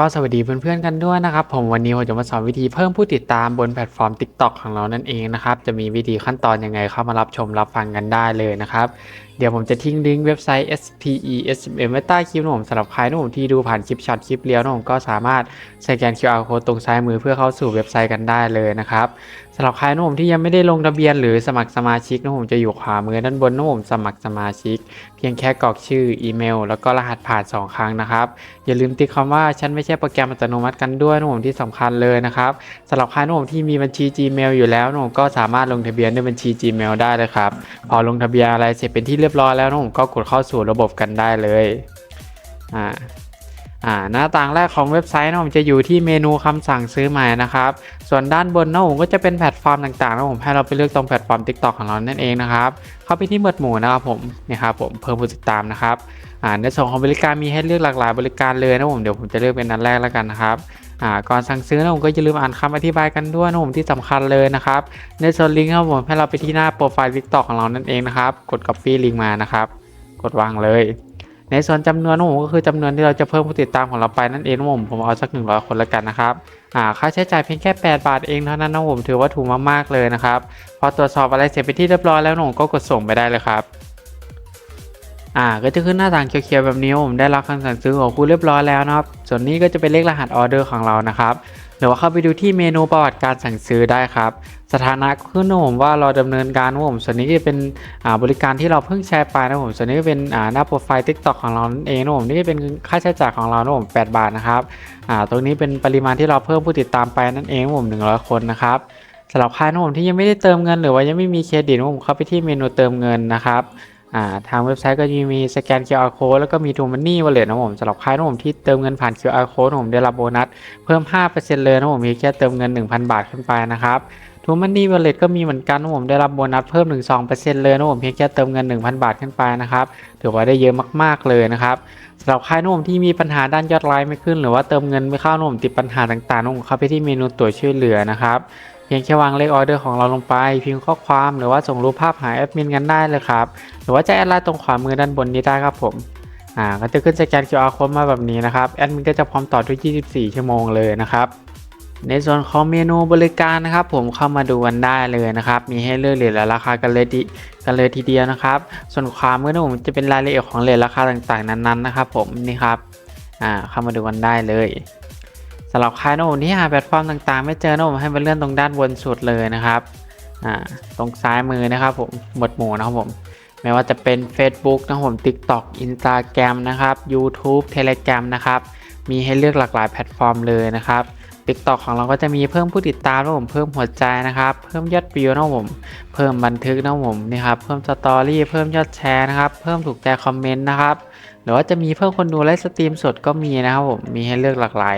ก็สวัสดีเพื่อนๆกันด้วยนะครับผมวันนี้ผมจะมาสอนวิธีเพิ่มผู้ติดตามบนแพลตฟอร์ม TikTok ของเรานั่นเองนะครับจะมีวิธีขั้นตอนยังไงเข้ามารับชมรับฟังกันได้เลยนะครับเดี๋ยวผมจะทิ้งลิงก์เว็บไซต์ SPE SMM ไว้ใต้คลิปนะผมสำหรับใครนะผมที่ดูผ่านคลิปช็อตคลิปเลี้ยวนะผมก็สามารถสแกน QR code ตรงซ้ายมือเพื่อเข้าสู่เว็บไซต์กันได้เลยนะครับ สำหรับใครนะผมที่ยังไม่ได้ลงทะเบียนหรือสมัครสมาชิกนะผมจะอยู่ขวามือด้านบนนะผมสมัครสมาชิก เพียงแค่กรอกชื่ออีเมล แล้วก็รหัสผ่าน 2 ครั้งนะครับอย่าลืมติ๊กคำว่าฉันไม่ใช่โปรแกรมอัตโนมัติกันด้วยนะผมที่สำคัญเลยนะครับสำหรับใครนะผมที่มีบัญชี Gmail อยู่แล้วนะผมก็สามารถลงทะเบียนด้วยบัญชี Gmail ได้เลยครับพอลงทะเบียนอะไรเสร็จเป็นที่เรียบร้อยแล้วนะผมก็กดเข้าสู่ระบบกันได้เลยอ่า อ่าหน้าต่างแรกของเว็บไซต์นะผมจะอยู่ที่เมนูคำสั่งซื้อใหม่นะครับ ส่วนด้านบนนะผมก็จะเป็นแพลตฟอร์มต่างๆนะผมให้เราไปเลือกตรงแพลตฟอร์ม TikTok ของเรานั่นเองนะครับ เข้าไปที่หมวดหมู่นะครับผมนี่ครับผมเพิ่มผู้ติดตามนะครับอ่าในส่วนของบริการมีให้เลือกหลากหลายบริการเลยนะผมเดี๋ยวผมจะเลือกเป็นอันแรกแล้วกันนะครับอ่าก่อนสั่งซื้อนะผมก็อย่าลืมอ่านคำอธิบายกันด้วยนะผมที่สำคัญเลยนะครับ ในส่วนลิงก์ครับผมให้เราไปที่หน้าโปรไฟล์ TikTok ของเรานั่นเองนะครับ กด Copy ลิงก์มานะครับ กดวางเลย ในส่วนจำนวนของผมก็คือจำนวนที่เราจะเพิ่มผู้ติดตามของเราไปนั่นเองนะผมผมเอาสัก 100 คนแล้วกันนะครับอ่าค่าใช้จ่ายเพียงแค่ 8 บาทเองเท่านั้นนะผมถือว่าถูกมากๆเลยนะครับพอตรวจสอบอะไรเสร็จไปที่เรียบร้อยแล้วนะผมก็กดส่งไปได้เลยครับอ่าก็จะขึ้นหน้าต่างเขียวๆแบบนี้ผมได้รับคำสั่งซื้อของคุณเรียบร้อยแล้วนะครับ ส่วนนี้ก็จะเป็นเลขรหัสออเดอร์ของเรานะครับ หรือว่าเข้าไปดูที่เมนูประวัติการสั่งซื้อได้ครับ สถานะก็ขึ้นนะผมว่าเราดำเนินการนะผมส่วนนี้จะเป็นบริการที่เราเพิ่งแชร์ไปนะผมส่วนนี้เป็นหน้าโปรไฟล์ TikTok ของเราเองนะผมนี่เป็นค่าใช้จ่ายของเรานะผม8บาทนะครับตรงนี้เป็นปริมาณที่เราเพิ่มผู้ติดตามไปนั่นเองนะผม100 คนนะครับสำหรับใครนะผมที่ยังไม่ได้เติมเงิน หรือว่ายังไม่มีเครดิตผมเข้าไปที่เมนูเติมเงินนะครับ ทางเว็บไซต์ก็จะมีสแกน QR code แล้วก็มี True Money Wallet นะผมสำหรับใครนะผมที่เติมเงินผ่าน QR code ผมได้รับโบนัสเพิ่ม 5%เลยนะผมมีแค่เติมเงิน 1,000 บาทขึ้นไปนะครับ True Money Wallet ก็มีเหมือนกันนะผมได้รับโบนัสเพิ่มถึง2%เลยนะผมเพียงแค่เติมเงิน 1,000 บาทขึ้นไปนะครับถือว่าได้เยอะมากๆเลยนะครับสำหรับใครนะผมที่มีปัญหาด้านยอดไลค์ไม่ขึ้น หรือว่าเติมเงินไม่เข้านะผมติดปัญหาต่างๆนะผมเข้าไปที่เมนูตัวช่วยเหลือนะครับ เพียงแค่วางเลขออเดอร์ของเราลงไป พิมพ์ข้อความหรือว่าส่งรูปภาพหาแอดมินกันได้เลยครับ หรือว่าจะแอดไลน์ตรงขวามือด้านบนนี้ได้ครับผมอ่าก็จะขึ้นสแกน QR code มาแบบนี้นะครับแอดมินก็จะพร้อมตอบทุก 24 ชั่วโมงเลยนะครับในส่วนของเมนูบริการนะครับผมเข้ามาดูกันได้เลยนะครับ มีให้เลือกเหรียญและราคากันเลยทีกันเลยทีเดียวนะครับ ส่วนขวามเมื่อนผมจะเป็นรายละเอียดของเหรียญราคาต่างๆ นั้นๆนะครับผมนี่ครับอ่าเข้ามาดูกันได้เลย สำหรับใครนะผมที่หาแพลตฟอร์มต่างๆ ไม่เจอนะผมให้มาเลื่อนตรงด้านบนสุดเลยนะครับอ่าตรงซ้ายมือนะครับผมหมวดหมู่นะครับผมไม่ว่าจะเป็น Facebook นะผม TikTok Instagram นะครับ YouTube Telegram นะครับ มีให้เลือกหลากหลายแพลตฟอร์มเลยนะครับ TikTok ของเราก็จะมีเพิ่มผู้ติดตามนะผมเพิ่มหัวใจนะครับ เพิ่มยอดวิวนะผม เพิ่มบันทึกนะผมนี่ครับ เพิ่มสตอรี่ เพิ่มยอดแชร์นะครับ เพิ่มถูกใจคอมเมนต์นะครับ หรือว่าจะมีเพิ่มคนดูไลฟ์สตรีมสดก็มีนะครับผมมีให้เลือกหลากหลาย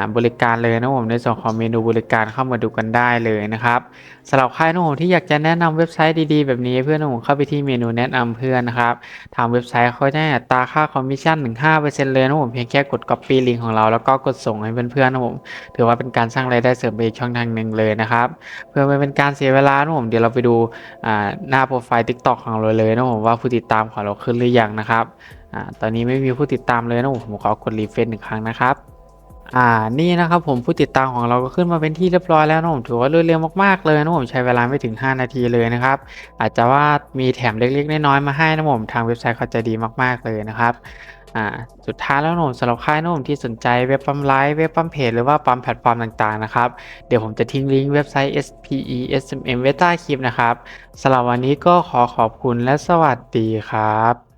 าบริการเลยนะผมในส่วนของเมนูบริการเข้ามาดูกันได้เลยนะครับสำหรับใครนะผมที่อยากจะแนะนำเว็บไซต์ดีๆ แบบนี้เพื่อนนะผมเข้าไปที่เมนูแนะนำเพื่อนนะครับทางเว็บไซต์เขาจะให้อัตาค่าคอมมิชชั่นถึง5%เลยนะผมเพียงแค่กด Copy ลิงก์ของเราแล้วก็กดส่งให้เพื่อนๆนะผมถือว่าเป็นการสร้างรายได้เสริมไปอีกช่องทางหนึ่งเลยนะครับเพื่อไม่เป็นการเสียเวลานะผมเดี๋ยวเราไปดูหน้าโปรไฟล์ TikTok ของเราเลยนะผมว่าผู้ติดตามของเราขึ้นหรือยังนะครับ อ่าตอนนี้ไม่มีผู้ติดตามเลยนะผมผมขอกดรีเฟรชหนึ่งครั้งนะครับอ่านี่นะครับผมผู้ติดตามของเราก็ขึ้นมาเป็นที่เรียบร้อยแล้วนะผมถือว่ารวดเร็วมากๆเลยนะผมใช้เวลาไม่ถึง 5 นาทีเลยนะครับ อาจจะว่ามีแถมเล็กๆน้อยๆมาให้นะผมทางเว็บไซต์เขาจะดีมากๆเลยนะครับอ่าสุดท้ายแล้วนะผมสำหรับค่ายนะผมที่สนใจเว็บปั๊มไลฟ์เว็บปั๊มเพจหรือว่าปั๊มแพลตฟอร์มต่างๆนะครับเดี๋ยวผมจะทิ้งลิงก์เว็บไซต์ SPE SMM ไว้ใต้คลิปนะครับสำหรับวันนี้ก็ขอขอบคุณและสวัสดีครับ